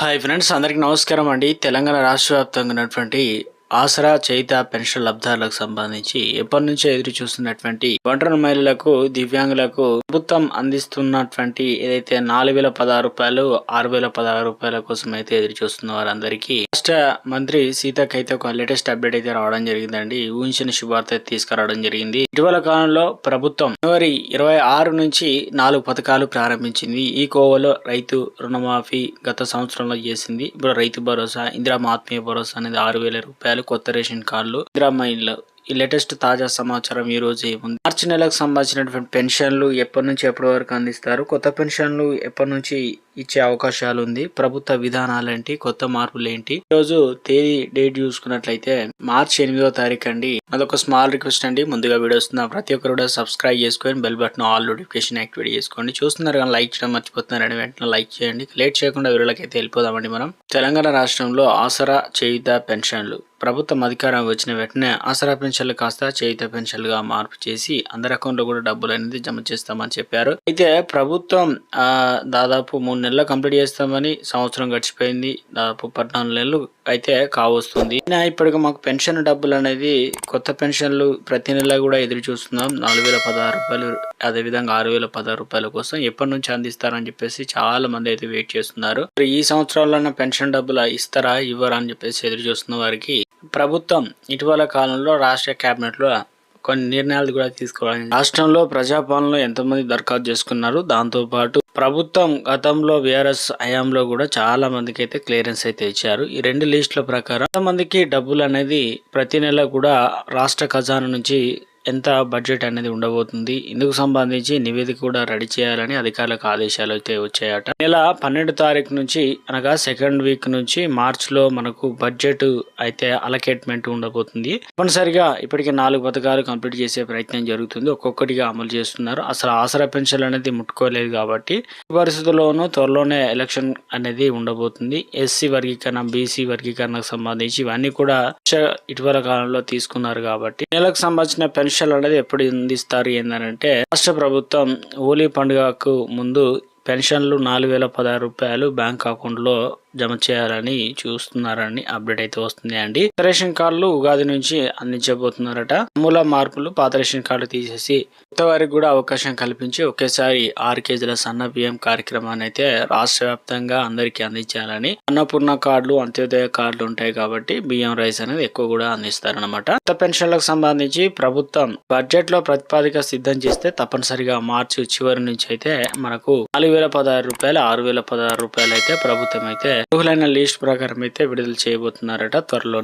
Hi friends అందరికీ నమస్కారం అండి. తెలంగాణ రాష్ట్ర వ్యాప్తంగా ఉన్నటువంటి ఆసరా చైత పెన్షన్ లబ్ధాలకు సంబంధించి ఎప్పటి నుంచో ఎదురు చూస్తున్నటువంటి ఒంటరి మహిళలకు దివ్యాంగులకు ప్రభుత్వం అందిస్తున్నటువంటి ఏదైతే నాలుగు వేల పదహారు రూపాయలు ఆరు వేల పదహారు రూపాయల కోసం అయితే ఎదురు చూస్తున్న వారందరికీ రాష్ట్ర మంత్రి సీతకైతే అయితే ఒక లేటెస్ట్ అప్డేట్ అయితే రావడం జరిగిందండి. ఊహించిన శుభార్త తీసుకురావడం జరిగింది. ఇటీవల కాలంలో ప్రభుత్వం జనవరి ఇరవై ఆరు నుంచి నాలుగు పథకాలు ప్రారంభించింది. ఈ కోవలో రైతు రుణమాఫీ గత సంవత్సరంలో చేసింది. ఇప్పుడు రైతు భరోసా ఇందిరా ఆత్మీయ భరోసా అనేది ఆరు వేల రూపాయలు. కొత్త రేషన్ కార్డులు ఇందిరా ఈ లేటెస్ట్ తాజా సమాచారం ఈ రోజు ఏముంది మార్చి నెలకు సంబంధించినటువంటి పెన్షన్లు ఎప్పటి నుంచి ఎప్పటి వరకు అందిస్తారు? కొత్త పెన్షన్లు ఎప్పటి నుంచి ఇచ్చే అవకాశాలు ఉంది ప్రభుత్వ విధానాలు ఏంటి కొత్త మార్పులు ఏంటి రోజు తేదీ డేట్ చూసుకున్నట్లయితే మార్చి ఎనిమిదో తారీఖు అండి. అదొక స్మాల్ రిక్వెస్ట్ అండి. ముందుగా వీడియో వస్తున్నా ప్రతి ఒక్కరు కూడా సబ్స్క్రైబ్ చేసుకొని bell button all notification activate చేసుకోండి. చూస్తున్నారు కానీ లైక్ చేయడం మర్చిపోతున్నారని వెంటనే లైక్ చేయండి. లేట్ చేయకుండా వీడియోలకైతే వెళ్ళిపోదామండి మనం. తెలంగాణ రాష్ట్రంలో ఆసరా చేయుత పెన్షన్లు. ప్రభుత్వం అధికారం వచ్చిన వెంటనే ఆసరా పెన్షన్లు కాస్త చేయుత పెన్షన్లుగా మార్పు చేసి అందరి అకౌంట్లో కూడా డబ్బులు అనేది జమ చేస్తామని చెప్పారు. అయితే ప్రభుత్వం ఆ, దాదాపు మూడు నెలలో కంప్లీట్ చేస్తామని సంవత్సరం గడిచిపోయింది. దాదాపు పద్నాలుగు నెలలు అయితే కావస్తుంది. అయినా ఇప్పటికి మాకు పెన్షన్ డబ్బులు అనేది కొత్త పెన్షన్లు ప్రతి నెల కూడా ఎదురు చూస్తున్నాం. నాలుగు వేల పదహారు రూపాయలు అదే విధంగా ఆరు వేల పదహారు రూపాయల కోసం ఎప్పటి నుంచి అందిస్తారని చెప్పేసి చాలా మంది అయితే వెయిట్ చేస్తున్నారు. ఈ సంవత్సరాల్లో పెన్షన్ డబ్బులు ఇస్తారా ఇవ్వరా అని చెప్పేసి ఎదురు చూస్తున్న వారికి ప్రభుత్వం ఇటీవల కాలంలో రాష్ట్ర క్యాబినెట్లో కొన్ని నిర్ణయాలు కూడా తీసుకోవాలి. రాష్ట్రంలో ప్రజాపాలనలో ఎంతమంది దరఖాస్తు చేసుకున్నారు. దాంతో పాటు ప్రభుత్వం గతంలో విఆర్ఎస్ హయాంలో కూడా చాలా మందికి అయితే క్లియరెన్స్ అయితే ఇచ్చారు. ఈ రెండు లిస్టుల ప్రకారం కొంతమందికి డబ్బులు అనేది ప్రతి నెల కూడా రాష్ట్ర ఖజానా నుంచి ఎంత బడ్జెట్ అనేది ఉండబోతుంది ఇందుకు సంబంధించి నివేదిక కూడా రెడీ చేయాలని అధికారులకు ఆదేశాలు అయితే వచ్చాయట. నెల పన్నెండు తారీఖు నుంచి అనగా సెకండ్ వీక్ నుంచి మార్చిలో మనకు బడ్జెట్ అయితే అలకేట్మెంట్ ఉండబోతుంది. తప్పనిసరిగా ఇప్పటికే నాలుగు పథకాలు కంప్లీట్ చేసే ప్రయత్నం జరుగుతుంది. ఒక్కొక్కటిగా అమలు చేస్తున్నారు. అసలు ఆసరా పెన్షన్ అనేది ముట్టుకోలేదు కాబట్టి ఈ పరిస్థితుల్లోనూ త్వరలోనే ఎలక్షన్ అనేది ఉండబోతుంది. ఎస్సీ వర్గీకరణ బీసీ వర్గీకరణకు సంబంధించి ఇవన్నీ కూడా ఇటీవల కాలంలో తీసుకున్నారు కాబట్టి నెలకు సంబంధించిన పెన్షన్ అనేది ఎప్పుడు అందిస్తారు ఏంటంటే రాష్ట్ర ప్రభుత్వం హోలీ పండుగకు ముందు పెన్షన్లు నాలుగు వేల పదహారు రూపాయలు బ్యాంక్ అకౌంట్లో జమ చేయాలని చూస్తున్నారని అప్డేట్ అయితే వస్తుంది అండి. రేషన్ కార్డులు ఉగాది నుంచి అందించబోతున్నారట. మూల మార్పులు పాత రేషన్ కార్డు తీసేసి కొత్త వారికి కూడా అవకాశం కల్పించి ఒకేసారి ఆరు కేజీల సన్న బియ్యం కార్యక్రమాన్ని అయితే రాష్ట్ర వ్యాప్తంగా అందరికీ అందించాలని అన్నపూర్ణ కార్డులు అంత్యోదయ కార్డులు ఉంటాయి కాబట్టి బియ్యం రైస్ అనేది ఎక్కువ కూడా అందిస్తారనమాట కొత్త పెన్షన్లకు సంబంధించి ప్రభుత్వం బడ్జెట్లో ప్రతిపాదిక సిద్ధం చేస్తే తప్పనిసరిగా మార్చి చివరి నుంచి అయితే మనకు నాలుగు వేల పదహారు రూపాయలు ఆరు వేల పదహారు రూపాయలు అయితే ప్రభుత్వం అయితే అర్హులైన లిస్ట్ ప్రకారం అయితే విడుదల చేయబోతున్నారట త్వరలో